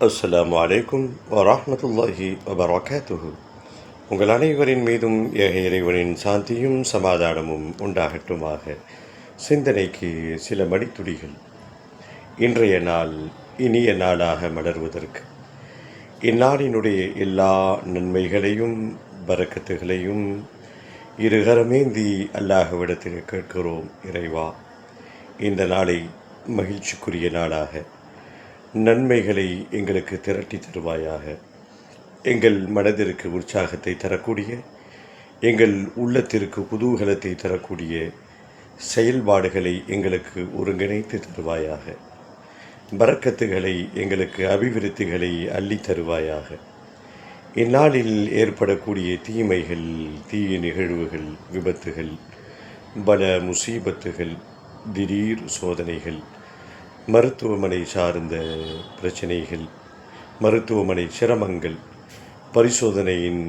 அஸ்லாம் வலைக்கும் வரமத்துல்லாஹி வபரகாத்துஹு. உங்கள் அனைவரின் மீதும் ஏக இறைவனின் சாந்தியும் சமாதானமும் உண்டாகட்டுமாக. சிந்தனைக்கு சில மணித்துளிகள் இன்றைய நாள் இனிய நாளாக மலர்வதற்கு. இந்நாளினுடைய எல்லா நன்மைகளையும் பரக்கத்துகளையும் இருகரமேந்தி அல்லாஹவிடத்தில் கேட்கிறோம் இறைவா. இந்த நாளை மகிழ்ச்சிக்குரிய நாளாக. நன்மைகளை எங்களுக்கு திரட்டி தருவாயாக. எங்கள் மனதிற்கு உற்சாகத்தை தரக்கூடிய எங்கள் உள்ளத்திற்கு குதூகலத்தை தரக்கூடிய செயல்பாடுகளை எங்களுக்கு ஒருங்கிணைத்து தருவாயாக. பறக்கத்துகளை எங்களுக்கு அபிவிருத்திகளை அள்ளி தருவாயாக. இந்நாளில் ஏற்படக்கூடிய தீமைகள் தீய நிகழ்வுகள் விபத்துகள் பல முசீபத்துகள் திடீர் சோதனைகள் மருத்துவமனை சார்ந்த பிரச்சனைகள் மருத்துவமனை சிரமங்கள் பரிசோதனையின்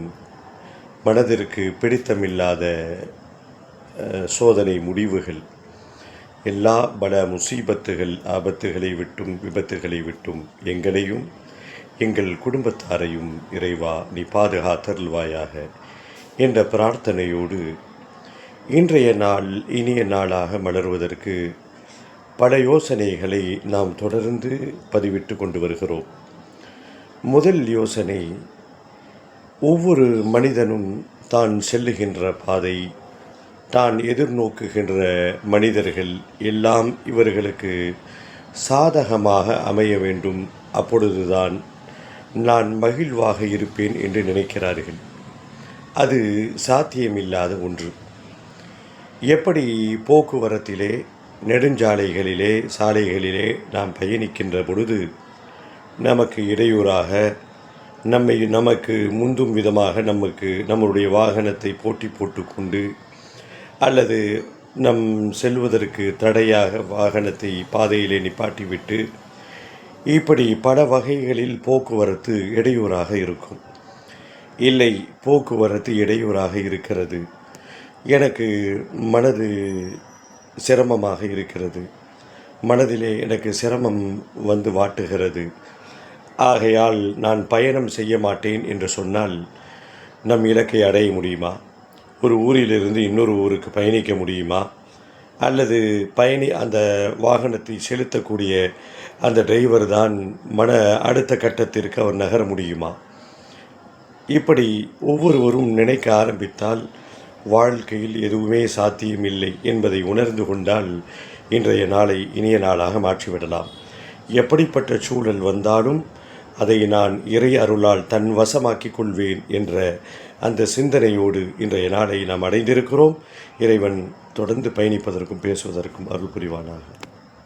மனதிற்கு பிடித்தமில்லாத சோதனை முடிவுகள் எல்லா பல முசீபத்துகள் ஆபத்துகளை விட்டும் விபத்துகளை விட்டும் எங்களையும் எங்கள் குடும்பத்தாரையும் இறைவா நீ பாதுகாத்தருள்வாயாக என்ற பிரார்த்தனையோடு இன்றைய நாள் இனிய நாளாக மலர்வதற்கு பல யோசனைகளை நாம் தொடர்ந்து பதிவிட்டு கொண்டு வருகிறோம். முதல் யோசனை ஒவ்வொரு மனிதனும் தான் செல்லுகின்ற பாதை தான் எதிர்நோக்குகின்ற மனிதர்கள் எல்லாம் இவர்களுக்கு சாதகமாக அமைய வேண்டும். அப்பொழுதுதான் நான் மகிழ்வாக இருப்பேன் என்று நினைக்கிறார்கள். அது சாத்தியமில்லாத ஒன்று. எப்படி போக்குவரத்திலே நெடுஞ்சாலைகளிலே சாலைகளிலே நாம் பயணிக்கின்ற பொழுது நமக்கு இடையூறாக நம்மை நமக்கு முந்தும் விதமாக நமக்கு நம்முடைய வாகனத்தை போட்டி போட்டுக்கொண்டு அல்லது நம் செல்வதற்கு தடையாக வாகனத்தை பாதையிலே நிப்பாட்டிவிட்டு இப்படி பல வகைகளில் போக்குவரத்து இடையூறாக இருக்கும். இல்லை போக்குவரத்து இடையூறாக இருக்கிறது. எனக்கு மனது சிரமமாக இருக்கிறது. மனதிலே எனக்கு சிரமம் வந்து வாட்டுகிறது. ஆகையால் நான் பயணம் செய்ய மாட்டேன் என்று சொன்னால் நம் இலக்கை அடைய முடியுமா? ஒரு ஊரிலிருந்து இன்னொரு ஊருக்கு பயணிக்க முடியுமா? அல்லது பயணி அந்த வாகனத்தை செலுத்தக்கூடிய அந்த டிரைவர் தான் மன அடுத்த கட்டத்திற்கு அவர் நகர முடியுமா? இப்படி ஒவ்வொருவரும் நினைக்க ஆரம்பித்தால் வாழ்க்கையில் எதுவுமே சாத்தியமில்லை என்பதை உணர்ந்து கொண்டால் இன்றைய நாளை இனிய நாளாக மாற்றிவிடலாம். எப்படிப்பட்ட சூழல் வந்தாலும் அதை நான் இறை அருளால் தன் வசமாக்கிக் கொள்வேன் என்ற அந்த சிந்தனையோடு இன்றைய நாளை நாம் அடைந்திருக்கிறோம். இறைவன் தொடர்ந்து பயணிப்பதற்கும் பேசுவதற்கும் அருள் புரிவானாக.